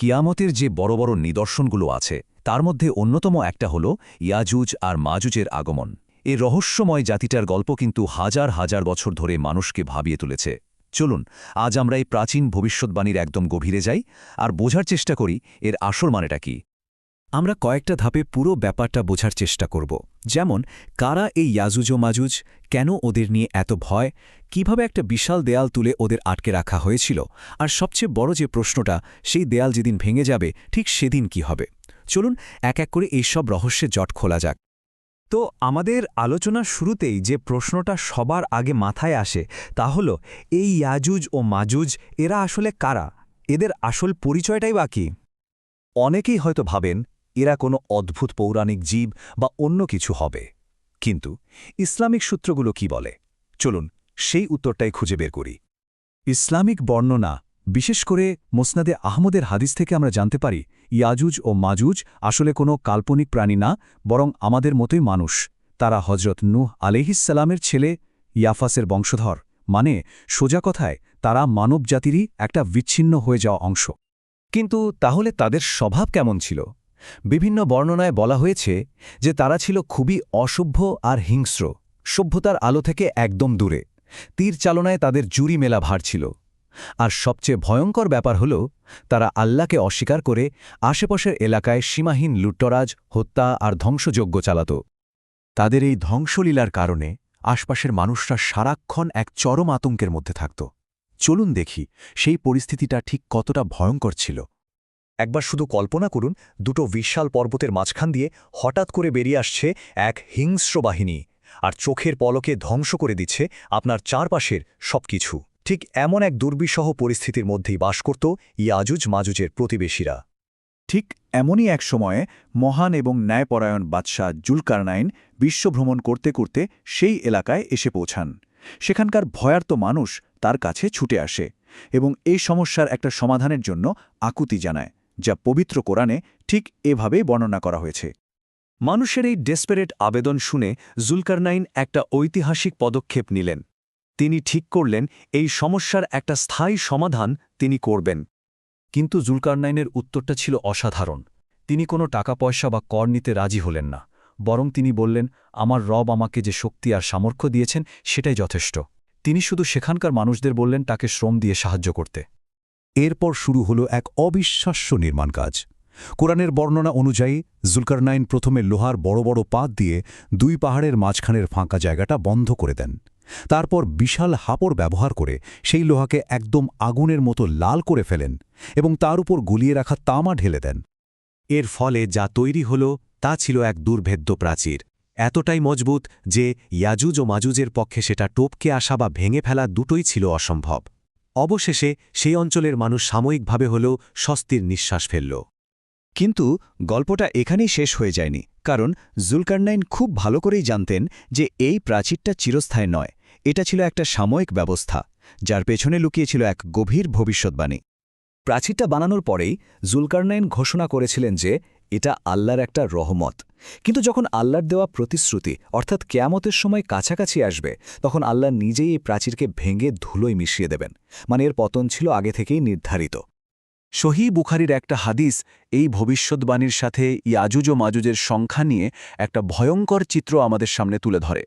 কিয়ামতের যে বড় বড় নিদর্শনগুলো আছে, তার মধ্যে অন্যতম একটা হল ইয়াজুজ আর মাজুজের আগমন। এ রহস্যময় জাতিটার গল্প কিন্তু হাজার হাজার বছর ধরে মানুষকে ভাবিয়ে তুলেছে। চলুন, আজ আমরা এই প্রাচীন ভবিষ্যৎবাণীর একদম গভীরে যাই, আর বোঝার চেষ্টা করি এর আসল মানেটা কি। আমরা কয়েকটা ধাপে পুরো ব্যাপারটা বোঝার চেষ্টা করব। যেমন, কারা এই ইয়াজুজ ও মাজুজ কেন ওদের নিয়ে এত ভয়, কীভাবে একটা বিশাল দেয়াল তুলে ওদের আটকে রাখা হয়েছিল, আর সবচেয়ে বড় যে প্রশ্নটা, সেই দেয়াল যেদিন ভেঙে যাবে, ঠিক সেদিন কি হবে? চলুন এক এক করে এই সব রহস্যের জট খোলা যাক। তো আমাদের আলোচনার শুরুতেই যে প্রশ্নটা সবার আগে মাথায় আসে, তা হল, এই ইয়াজুজ ও মাজুজ, এরা আসলে কারা? এদের আসল পরিচয়টাই বাকি অনেকেই হয়তো ভাবেন এরা কোনো অদ্ভুত পৌরাণিক জীব বা অন্য কিছু হবে। কিন্তু ইসলামিক সূত্রগুলো কি বলে? চলুন সেই উত্তরটাই খুঁজে বের করি। ইসলামিক বর্ণনা, বিশেষ করে মোসনাদে আহমদের হাদিস থেকে আমরা জানতে পারি, ইয়াজুজ ও মাজুজ আসলে কোনো কাল্পনিক প্রাণী না, বরং আমাদের মতোই মানুষ। তারা হজরত নূহ আলিহিসালামের ছেলে ইয়াফাসের বংশধর মানে সোজা কথায় তারা মানব জাতিরই একটা বিচ্ছিন্ন হয়ে যাওয়া অংশ। কিন্তু তাহলে তাদের স্বভাব কেমন ছিল? বিভিন্ন বর্ণনায় বলা হয়েছে যে তারা ছিল খুবই অসভ্য আর হিংস্র। সভ্যতার আলো থেকে একদম দূরে। তীর চালনায় তাদের জুরি মেলা ভার ছিল। আর সবচেয়ে ভয়ঙ্কর ব্যাপার হল, তারা আল্লাহকে অস্বীকার করে আশেপাশের এলাকায় সীমাহীন লুট্টরাজ হত্যা আর ধ্বংসযজ্ঞ চালাত। তাদের এই ধ্বংসলীলার কারণে আশপাশের মানুষরা সারাক্ষণ এক চরম আতঙ্কের মধ্যে থাকত। চলুন দেখি সেই পরিস্থিতিটা ঠিক কতটা ভয়ঙ্কর ছিল। একবার শুধু কল্পনা করুন, দুটো বিশাল পর্বতের মাঝখান দিয়ে হঠাৎ করে বেরিয়ে আসছে এক হিংস্র বাহিনী আর চোখের পলকে ধ্বংস করে দিচ্ছে আপনার চারপাশের সবকিছু। ঠিক এমন এক দুর্বিষহ পরিস্থিতির মধ্যেই বাস করত ইয়াজুজ মাজুজের প্রতিবেশীরা। ঠিক এমনই এক সময়ে মহান এবং ন্যায়পরায়ণ বাদশাহ জুলকারনাইন বিশ্বভ্রমণ করতে করতে সেই এলাকায় এসে পৌঁছান। সেখানকার ভয়ার্ত মানুষ তার কাছে ছুটে আসে এবং এই সমস্যার একটা সমাধানের জন্য আকুতি জানায়। যা পবিত্র কোরআনে ঠিক এভাবেই বর্ণনা করা হয়েছে। মানুষের এই ডেসপারেট আবেদন শুনে জুলকারনাইন একটা ঐতিহাসিক পদক্ষেপ নিলেন। তিনি ঠিক করলেন এই সমস্যার একটা স্থায়ী সমাধান তিনি করবেন। কিন্তু জুলকারনাইনের উত্তরটা ছিল অসাধারণ। তিনি কোনো টাকা পয়সা বা কর নিতে রাজি হলেন না। বরং তিনি বললেন, আমার রব আমাকে যে শক্তি আর সামর্থ্য দিয়েছেন সেটাই যথেষ্ট। তিনি শুধু সেখানকার মানুষদের বললেন, তাকে শ্রম দিয়ে সাহায্য করতে। এরপর শুরু হল এক অবিশ্বাস্য নির্মাণ কাজ। কোরআনের বর্ণনা অনুযায়ী, জুলকারনাইন প্রথমে লোহার বড় বড় পাত দিয়ে দুই পাহাড়ের মাঝখানের ফাঁকা জায়গাটা বন্ধ করে দেন। তারপর বিশাল হাপড় ব্যবহার করে সেই লোহাকে একদম আগুনের মতো লাল করে ফেলেন এবং তার উপর গুলিয়ে রাখা তামা ঢেলে দেন। এর ফলে যা তৈরি হল তা ছিল এক দুর্ভেদ্য প্রাচীর। এতটাই মজবুত যে ইয়াজুজ ও মাজুজের পক্ষে সেটা টোপকে আসা বা ভেঙে ফেলা দুটোই ছিল অসম্ভব। অবশেষে সেই অঞ্চলের মানুষ সাময়িকভাবে হলেও স্বস্তির নিঃশ্বাস ফেলল। কিন্তু গল্পটা এখানেই শেষ হয়ে যায়নি, কারণ জুলকারনাইন খুব ভালো করেই জানতেন যে এই প্রাচীরটা চিরস্থায়ী নয়, এটা ছিল একটা সাময়িক ব্যবস্থা, যার পেছনে লুকিয়েছিল এক গভীর ভবিষ্যৎবাণী। প্রাচীরটা বানানোর পরেই জুলকারনাইন ঘোষণা করেছিলেন যে এটা আল্লাহর একটা রহমত। কিন্তু যখন আল্লাহর দেওয়া প্রতিশ্রুতি, অর্থাৎ কেয়ামতের সময় কাছাকাছি আসবে, তখন আল্লাহ নিজেই এই প্রাচীরকে ভেঙে ধুলোয় মিশিয়ে দেবেন। মানে এর পতন ছিল আগে থেকেই নির্ধারিত। সহি বুখারির একটা হাদিস এই ভবিষ্যৎবাণীর সাথে ইয়াজুজ ও মাজুজের সংখ্যা নিয়ে একটা ভয়ঙ্কর চিত্র আমাদের সামনে তুলে ধরে।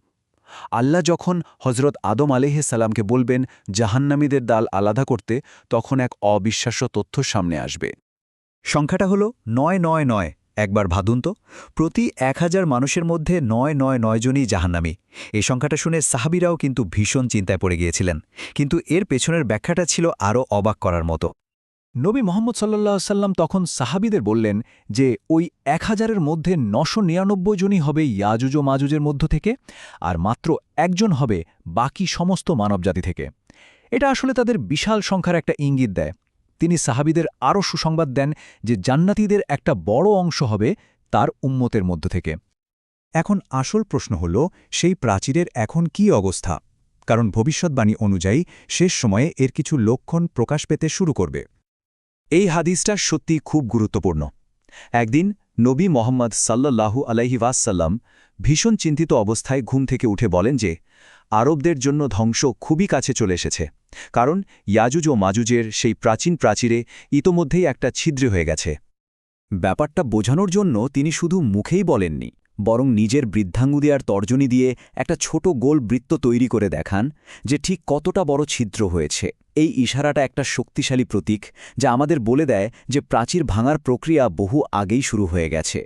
আল্লাহ যখন হজরত আদম সালামকে বলবেন, জাহান্নামীদের দাল আলাদা করতে, তখন এক অবিশ্বাস্য তথ্য সামনে আসবে। সংখ্যাটা হল নয় নয় নয়। একবার ভাদুন তো, প্রতি এক হাজার মানুষের মধ্যে নয় নয় নয়জনই জাহান্নামি। এই সংখ্যাটা শুনে সাহাবিরাও কিন্তু ভীষণ চিন্তায় পড়ে গিয়েছিলেন। কিন্তু এর পেছনের ব্যাখ্যাটা ছিল আরও অবাক করার মতো। নবী মোহাম্মদ সাল্লাহ সাল্লাম তখন সাহাবিদের বললেন যে, ওই এক হাজারের মধ্যে নশো নিরানব্বই জনই হবে ইয়াজুজ মাজুজের মধ্য থেকে, আর মাত্র একজন হবে বাকি সমস্ত মানবজাতি থেকে। এটা আসলে তাদের বিশাল সংখ্যার একটা ইঙ্গিত দেয়। তিনি সাহাবিদের আরও সুসংবাদ দেন যে জান্নাতিদের একটা বড় অংশ হবে তার উম্মতের মধ্য থেকে। এখন আসল প্রশ্ন হল, সেই প্রাচীরের এখন কি অবস্থা? কারণ ভবিষ্যৎবাণী অনুযায়ী শেষ সময়ে এর কিছু লক্ষণ প্রকাশ পেতে শুরু করবে। এই হাদিসটা সত্যি খুব গুরুত্বপূর্ণ। একদিন নবী মোহাম্মদ সাল্লাল্লাহু আলাইহি ওয়াসাল্লাম ভীষণ চিন্তিত অবস্থায় ঘুম থেকে উঠে বলেন যে আরবদের জন্য ধ্বংস খুবই কাছে চলে এসেছে। কারণ ইয়াজুজ ও মাজুজের সেই প্রাচীন প্রাচীরে ইতোমধ্যেই একটা ছিদ্র হয়ে গেছে। ব্যাপারটা বোঝানোর জন্য তিনি শুধু মুখেই বলেননি, বরং নিজের বৃদ্ধাঙ্গুদি আর তর্জনী দিয়ে একটা ছোট গোল বৃত্ত তৈরি করে দেখান, যে ঠিক কতটা বড় ছিদ্র হয়েছে। এই ইশারাটা একটা শক্তিশালী প্রতীক, যা আমাদের বলে দেয় যে প্রাচীর ভাঙার প্রক্রিয়া বহু আগেই শুরু হয়ে গেছে।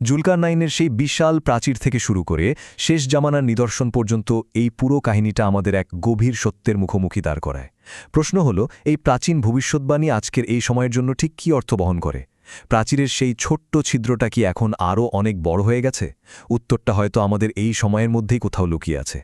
জুলকারনাইনের সেই বিশাল প্রাচীর থেকে শুরু করে শেষ জামানার নিদর্শন পর্যন্ত এই পুরো কাহিনীটা আমাদের এক গভীর সত্যের মুখোমুখি দাঁড় করায়। প্রশ্ন হল, এই প্রাচীন ভবিষ্যৎবাণী আজকের এই সময়ের জন্য ঠিক কী অর্থ বহন করে? প্রাচীরের সেই ছোট্ট ছিদ্রটা কি এখন আরও অনেক বড় হয়ে গেছে? উত্তরটা হয়তো আমাদের এই সময়ের মধ্যেই কোথাও লুকিয়ে আছে।